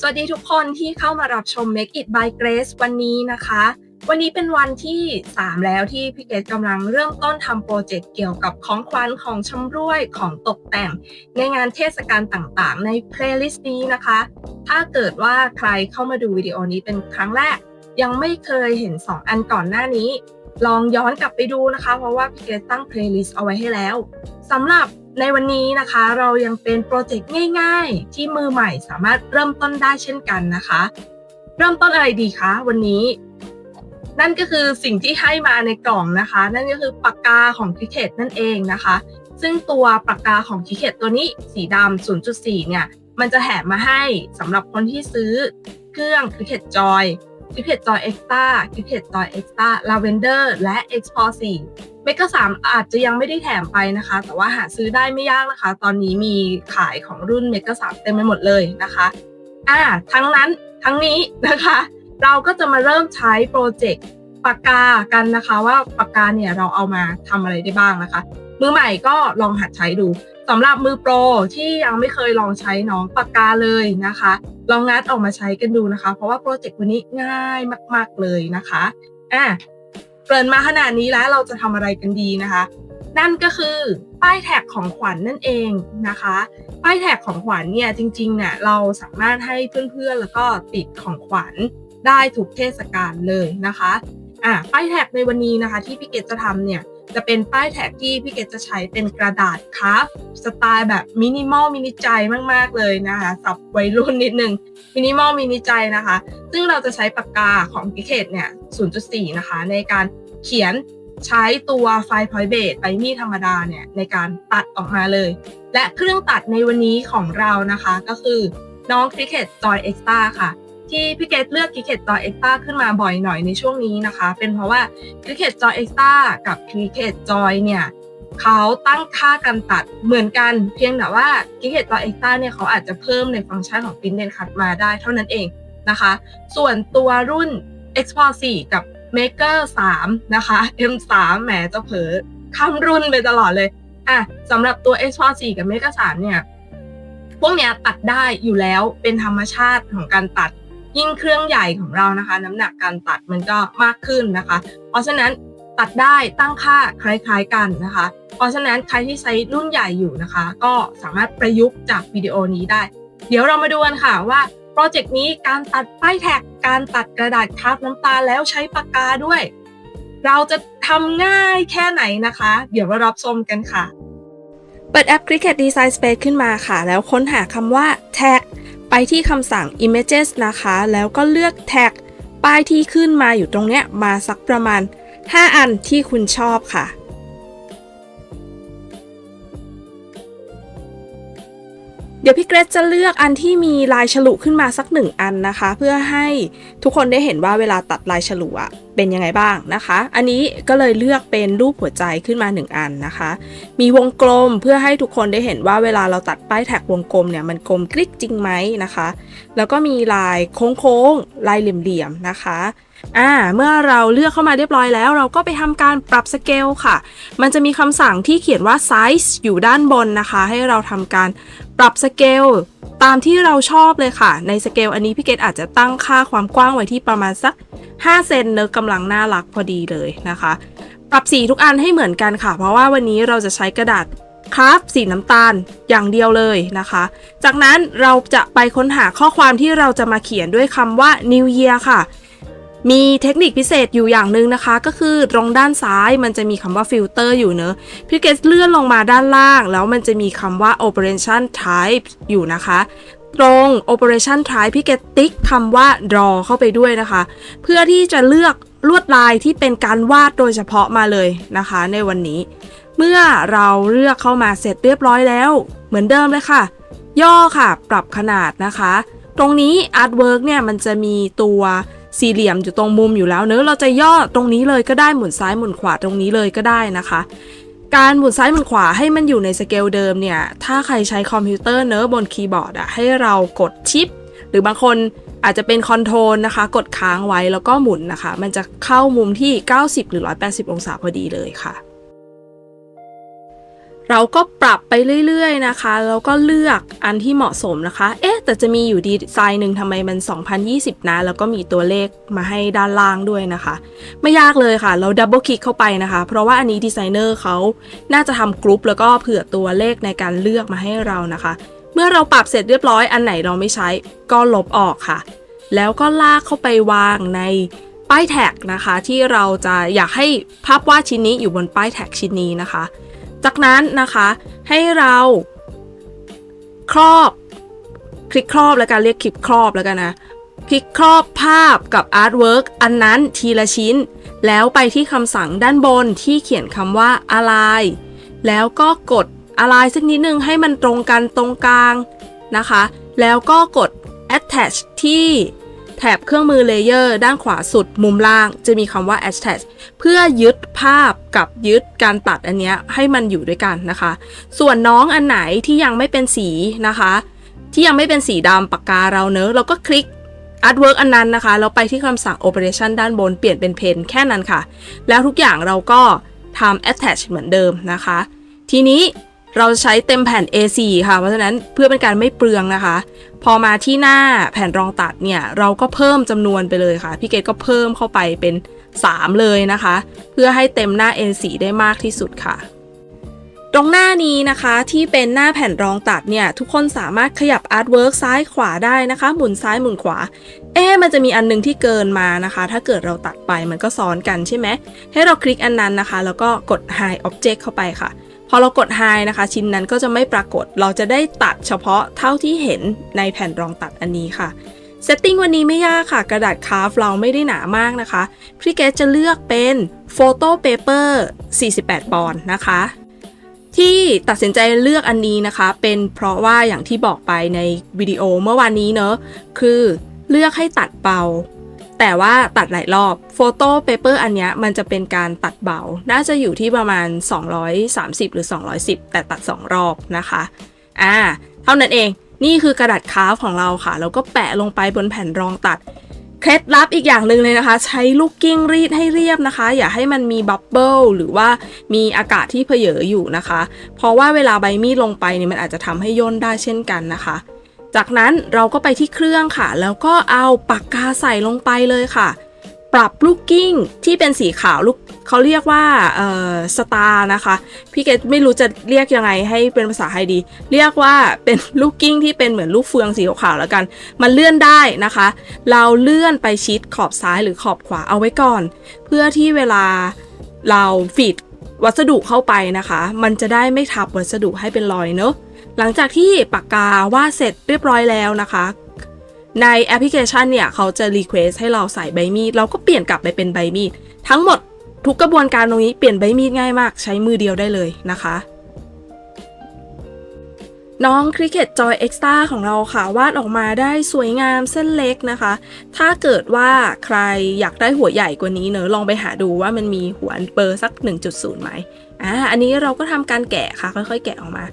สวัสดีทุกคนที่เข้ามารับชม Make It by Grace วันนี้นะคะ วันนี้เป็นวันที่ 3 แล้วที่พี่เกดกำลังเริ่มต้นทำโปรเจกต์เกี่ยวกับของขวัญของชำร่วยของตกแต่ง ในงานเทศกาลต่างๆ ในเพลย์ลิสต์นี้นะคะ ถ้าเกิดว่าใครเข้ามาดูวิดีโอนี้เป็นครั้งแรก ยังไม่เคยเห็น 2 อันก่อนหน้านี้ ลองย้อนกลับไปดูนะคะ เพราะว่าพี่เกดตั้งเพลย์ลิสต์เอาไว้ให้แล้วสำหรับ ในวันนี้นะคะเรายังเป็นโปรเจกต์ง่ายๆ ที่มือใหม่สามารถเริ่มต้นได้เช่นกันนะคะ เริ่มต้นอะไรดีคะวันนี้ นั่นก็คือสิ่งที่ให้มาในกล่องนะคะ นั่นก็คือปากกาของคิเคตนั่นเองนะคะ ซึ่งตัวปากกาของคิเคตตัวนี้สีดำ0.4 เนี่ย มันจะแถมมาให้สำหรับคนที่ซื้อเครื่องคิเคตจอยคิเคตจอยเอ็กซ์ต้าคิเคตจอยเอ็กซ์ต้าลาเวนเดอร์และ X p o 4 เมกะสามอาจจะยังไม่ได้แถมไปนะคะ แต่ว่าหาซื้อได้ไม่ยากนะคะ ตอนนี้มีขายของรุ่นเมกะสามเต็มไปหมดเลยนะคะอ่าทั้งนั้นทั้งนี้นะคะ เราก็จะมาเริ่มใช้โปรเจกต์ปากกากันนะคะ ว่าปากกาเนี่ยเราเอามาทำอะไรได้บ้างนะคะ มือใหม่ก็ลองหัดใช้ดูสำหรับมือโปรที่ยังไม่เคยลองใช้น้องปากกาเลยนะคะ ลองงัดออกมาใช้กันดูนะคะ เพราะว่าโปรเจกต์วันนี้ง่ายมาก ๆเลยนะคะอะ เกริ่นมาขนาดนี้แล้วเราจะทำอะไรกันดีนะคะ นั่นก็คือป้ายแท็กของขวัญนนั่นเองนะคะ ป้ายแท็กของขวัญเนี่ยจริงๆเนี่ยเราสามารถให้เพื่อนๆแล้วก็ติดของขวัญได้ทุกเทศกาลเลยนะคะอะป้ายแท็กในวันนี้นะคะ ที่พี่เกดจะทำเนี่ย จะเป็นป้ายแท็กที่พี่เกดจะใช้เป็นกระดาษคัฟสไตล์แบบมินิมอลมินิใจมากๆเลยนะคะสับวัยรุ่นนิดนึงมินิมอลมินิใจนะคะ ซึ่งเราจะใช้ปากกาของพิเกตเนี่ย 0.4 นะคะ ในการเขียนใช้ตัวไฟพอยต์เบสไปมีธรรมดาเนี่ย ในการตัดออกมาเลย และเครื่องตัดในวันนี้ของเรานะคะ ก็คือน้อง Cricut Joy Extra ค่ะ ที่พี่เกตเลือก Cricut Joy Extra ขึ้นมาบ่อยหน่อยในช่วงนี้นะคะ เป็นเพราะว่า Cricut Joy Extra กับ Cricut Joy เนี่ยเขาตั้งค่าการตัดเหมือนกัน เพียงแต่ว่า Cricut Joy Extra เนี่ยเขาอาจจะเพิ่มในฟังก์ชันของ Print and Cut มาได้เท่านั้นเองนะคะ ส่วนตัวรุ่น Export 4กับ Maker 3 นะคะ M3 แหมจะเผลอข้ามรุ่นไปตลอดเลยอะสำหรับตัว Export 4กับ Maker 3 เนี่ย พวกเนี้ยตัดได้อยู่แล้วเป็นธรรมชาติของการตัด ยิ่งเครื่องใหญ่ของเรานะคะ น้ำหนักการตัดมันก็มากขึ้นนะคะ เพราะฉะนั้นตัดได้ตั้งค่าคล้ายๆกันนะคะ เพราะฉะนั้นใครที่ใช้รุ่นใหญ่อยู่นะคะ ก็สามารถประยุกต์จากวิดีโอนี้ได้ เดี๋ยวเรามาดูกันค่ะว่าโปรเจกต์นี้การตัดป้ายแท็ก การตัดกระดาษคับน้ำตาแล้วใช้ปากกาด้วย เราจะทำง่ายแค่ไหนนะคะ เดี๋ยวมารับชมกันค่ะ เปิดแอป Cricut Design Space ขึ้นมาค่ะ แล้วค้นหาคำว่า tag ไปที่คำสั่ง images นะคะ แล้วก็เลือกแท็ก ป้ายที่ขึ้นมาอยู่ตรงเนี้ยมาสักประมาณ 5 อันที่คุณชอบค่ะ เดี๋ยวพี่เกรซจะเลือกอันที่มีลายฉลุขึ้นมาสักหนึ่งอันนะคะ เพื่อให้ทุกคนได้เห็นว่าเวลาตัดลายฉลุอะเป็นยังไงบ้างนะคะ อันนี้ก็เลยเลือกเป็นรูปหัวใจขึ้นมาหนึ่งอันนะคะ มีวงกลมเพื่อให้ทุกคนได้เห็นว่าเวลาเราตัดป้ายแท็กวงกลมเนี่ยมันกลมกริกจริงไหมนะคะ แล้วก็มีลายโค้งๆลายเหลี่ยมๆนะคะอ่าเมื่อเราเลือกเข้ามาเรียบร้อยแล้ว เราก็ไปทำการปรับสเกลค่ะ มันจะมีคำสั่งที่เขียนว่า size อยู่ด้านบนนะคะ ให้เราทำการ ปรับสเกลตามที่เราชอบเลยค่ะ ในสเกลอันนี้พี่เกดอาจจะตั้งค่าความกว้างไว้ที่ประมาณสัก 5 เซนเนอะกำลังน่ารักพอดีเลยนะคะ ปรับสีทุกอันให้เหมือนกันค่ะ เพราะว่าวันนี้เราจะใช้กระดาษคราฟสีน้ำตาลอย่างเดียวเลยนะคะ จากนั้นเราจะไปค้นหาข้อความที่เราจะมาเขียนด้วยคำว่า New Year ค่ะ มีเทคนิคพิเศษอยู่อย่างหนึ่งนะคะ ก็คือตรงด้านซ้ายมันจะมีคำว่าฟิลเตอร์อยู่เนอะพี่เกสเลื่อนลงมาด้านล่าง แล้วมันจะมีคำว่า operation type อยู่นะคะตรง operation type พี่เกตติ๊กคำว่า draw เข้าไปด้วยนะคะ เพื่อที่จะเลือกลวดลายที่เป็นการวาดโดยเฉพาะมาเลยนะคะ ในวันนี้ เมื่อเราเลือกเข้ามาเสร็จเรียบร้อยแล้ว เหมือนเดิมเลยค่ะ ย่อค่ะ ปรับขนาดนะคะ ตรงนี้ artwork เนี่ยมันจะมีตัว สี่เหลี่ยมอยู่ตรงมุมอยู่แล้วเนอะเราจะย่อตรงนี้เลยก็ได้หมุนซ้ายหมุนขวาตรงนี้เลยก็ได้นะคะ การหมุนซ้ายหมุนขวาให้มันอยู่ในสเกลเดิมเนี่ยถ้าใครใช้คอมพิวเตอร์เนอะบนคีย์บอร์ดอะให้เรากดชิป หรือบางคนอาจจะเป็นคอนโทรลนะคะ กดค้างไว้แล้วก็หมุนนะคะ มันจะเข้ามุมที่ 90 หรือ 180 องศาพอดีเลยค่ะ เราก็ปรับไปเรื่อยๆนะคะ แล้วก็เลือกอันที่เหมาะสมนะคะ เอ๊ะ แต่จะมีอยู่ดีไซน์หนึ่งทำไมมัน 2020 นะ แล้วก็มีตัวเลขมาให้ด้านล่างด้วยนะคะ ไม่ยากเลยค่ะ เราดับเบิลคลิกเข้าไปนะคะ เพราะว่าอันนี้ดีไซเนอร์เขาน่าจะทำกรุ๊ปแล้วก็เผื่อตัวเลขในการเลือกมาให้เรานะคะ เมื่อเราปรับเสร็จเรียบร้อย อันไหนเราไม่ใช้ ก็ลบออกค่ะ แล้วก็ลากเข้าไปวางในป้ายแท็กนะคะ ที่เราจะอยากให้ภาพวาดชิ้นนี้อยู่บนป้ายแท็กชิ้นนี้นะคะ จากนั้นนะคะให้เราครอบ คลิกครอบแล้วกันเรียกคลิกครอบแล้วกันนะ คลิกครอบภาพกับอาร์ตเวิร์กอันนั้นทีละชิ้น แล้วไปที่คำสั่งด้านบนที่เขียนคำว่า align แล้วก็กด align สักนิดนึงให้มันตรงกันตรงกลางนะคะ แล้วก็กด attach ที่ แถบเครื่องมือเลเยอร์ด้านขวาสุดมุมล่างจะมีคำว่า attach เพื่อยึดภาพกับยึดการตัดอันเนี้ยให้มันอยู่ด้วยกันนะคะ ส่วนน้องอันไหนที่ยังไม่เป็นสีนะคะ ที่ยังไม่เป็นสีดำปากกาเราเนอะเราก็คลิก artwork อันนั้นนะคะ แล้วไปที่คำสั่ง operation ด้านบนเปลี่ยนเป็นเพนแค่นั้นค่ะ แล้วทุกอย่างเราก็ทำ attach เหมือนเดิมนะคะ ทีนี้ เราใช้เต็มแผ่น A4 ค่ะ เพราะฉะนั้นเพื่อเป็นการไม่เปลืองนะคะ พอมาที่หน้าแผ่นรองตัดเนี่ย เราก็เพิ่มจำนวนไปเลยค่ะ พี่เกดก็เพิ่มเข้าไปเป็น 3 เลยนะคะ เพื่อให้เต็มหน้า A4 ได้มากที่สุดค่ะตรงหน้านี้นะคะที่เป็นหน้าแผ่นรองตัดเนี่ย ทุกคนสามารถขยับอาร์ตเวิร์กซ้ายขวาได้นะคะ หมุนซ้ายหมุนขวา เอ๊มันจะมีอันหนึงที่เกินมานะคะ ถ้าเกิดเราตัดไปมันก็ซ้อนกันใช่ไหมให้เราคลิกอันนั้นนะคะ แล้วก็กด hide object เข้าไปค่ะ พอเรากด hide นะคะ ชิ้นนั้นก็จะไม่ปรากฏ เราจะได้ตัดเฉพาะเท่าที่เห็นในแผ่นรองตัดอันนี้ค่ะเซตติ้งวันนี้ไม่ยากค่ะ กระดาษคราฟเราไม่ได้หนามากนะคะพี่เกจะเลือกเป็น Photo Paper 48 ปอนด์นะคะ ที่ตัดสินใจเลือกอันนี้นะคะ เป็นเพราะว่าอย่างที่บอกไปในวิดีโอเมื่อวานนี้เนอะคือเลือกให้ตัดเบา แต่ว่าตัดหลายรอบโฟโต้เปเปอร์อันเนี้ยมันจะเป็นการตัดเบา น่าจะอยู่ที่ประมาณ 230 หรือ 210 แต่ตัด 2 รอบนะคะอ่าเท่านั้นเองนี่คือกระดาษคราฟของเราค่ะ แล้วก็แปะลงไปบนแผ่นรองตัด เคล็ดลับอีกอย่างหนึ่งเลยนะคะ ใช้ลูกกิ้งรีดให้เรียบนะคะ อย่าให้มันมีบับเบิลหรือว่ามีอากาศที่เพเยออยู่นะคะ เพราะว่าเวลาใบมีดลงไปเนี่ยมันอาจจะทำให้ย่นได้เช่นกันนะคะ จากนั้นเราก็ไปที่เครื่องค่ะ แล้วก็เอาปากกาใส่ลงไปเลยค่ะ ปรับลูกกิ้งที่เป็นสีขาวลูกเขาเรียกว่าเอ่อสตาร์นะคะ พี่เกดไม่รู้จะเรียกยังไงให้เป็นภาษาไทยดี เรียกว่าเป็นลูกกิ้งที่เป็นเหมือนลูกเฟืองสีขาวแล้วกัน มันเลื่อนได้นะคะ เราเลื่อนไปชิดขอบซ้ายหรือขอบขวาเอาไว้ก่อน เพื่อที่เวลาเราฟีดวัสดุเข้าไปนะคะ มันจะได้ไม่ทับวัสดุให้เป็นรอยเนอะ หลังจากที่ปากกาวาดเสร็จเรียบร้อยแล้วนะคะ ในแอปพลิเคชันเนี่ย เขาจะรีเควสให้เราใส่ใบมีด เราก็เปลี่ยนกลับไปเป็นใบมีด ทั้งหมดทุกกระบวนการตรงนี้เปลี่ยนใบมีดง่ายมาก ใช้มือเดียวได้เลยนะคะ น้องคริกเก็ตจอยเอ็กซ์ตาของเราค่ะ วาดออกมาได้สวยงามเส้นเล็กนะคะ ถ้าเกิดว่าใครอยากได้หัวใหญ่กว่านี้เนอะลองไปหาดูว่ามันมีหัวเบอร์สัก 1.0 ไหมอ่าอันนี้เราก็ทำการแกะค่ะ ค่อยๆ แกะออกมา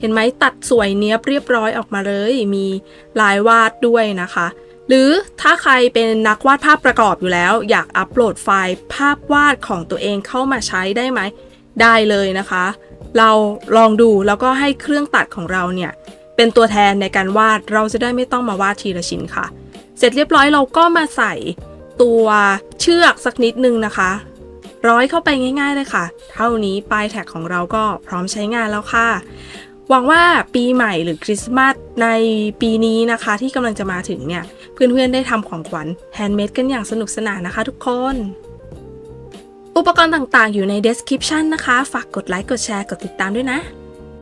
เห็นไหมตัดสวยเนี้ยบเรียบร้อยออกมาเลย มีลายวาดด้วยนะคะ หรือถ้าใครเป็นนักวาดภาพประกอบอยู่แล้ว อยากอัปโหลดไฟล์ภาพวาดของตัวเองเข้ามาใช้ได้ไหมได้เลยนะคะ เราลองดูแล้วก็ให้เครื่องตัดของเราเนี่ยเป็นตัวแทนในการวาดเราจะได้ไม่ต้องมาวาดทีละชิ้นค่ะ เสร็จเรียบร้อยเราก็มาใส่ตัวเชือกสักนิดนึงนะคะ ร้อยเข้าไปง่ายๆเลยค่ะ เท่านี้ปลายแท็กของเราก็พร้อมใช้งานแล้วค่ะ หวังว่าปีใหม่หรือคริสต์มาสในปีนี้นะคะ ที่กำลังจะมาถึงเนี่ย เพื่อนๆได้ทำของขวัญแฮนด์เมดกันอย่างสนุกสนานนะคะทุกคน อุปกรณ์ต่างๆ อยู่ใน description นะคะ ฝากกดไลค์ กดแชร์ กดติดตามด้วยนะ